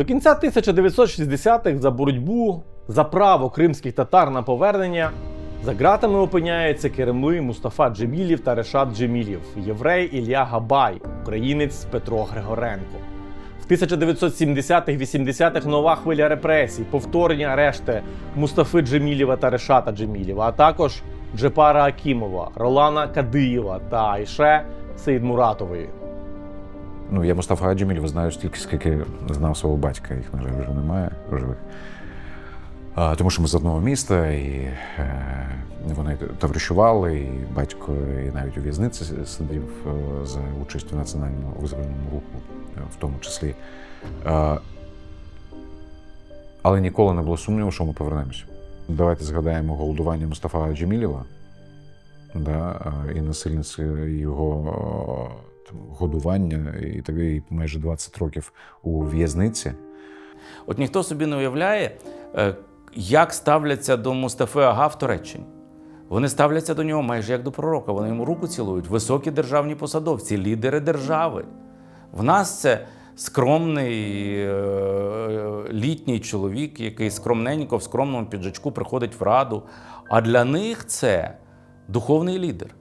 До кінця 1960-х за боротьбу за право кримських татар на повернення за ґратами опиняються Керемли Мустафа Джемілів та Решат Джемілів, єврей Ілля Габай, українець Петро Григоренко. В 1970-80-х нова хвиля репресій, повторні арешти Мустафи Джемілєва та Решата Джемілєва, а також Джепара Акімова, Ролана Кадиєва та Айше Сейдмуратової. Ну, я Мустафа Джемілєва знаю стільки, скільки знав свого батька. Їх, на жаль, вже немає в живих. А, тому що ми з одного міста, і е, вони товаришували, і батько і навіть у в'язниці сидів е, за участю в національному визвольному руху, е, в тому числі. Е, але ніколи не було сумніву, що ми повернемося. Давайте згадаємо голодування Мустафа Джемілєва да, е, і насильництво його годування, і так і майже 20 років у в'язниці. От ніхто собі не уявляє, е, як ставляться до Мустафи Ага в Туреччині. Вони ставляться до нього майже як до пророка. Вони йому руку цілують. Високі державні посадовці, лідери держави. В нас це скромний е, літній чоловік, який скромненько в скромному піджачку приходить в раду. А для них це духовний лідер.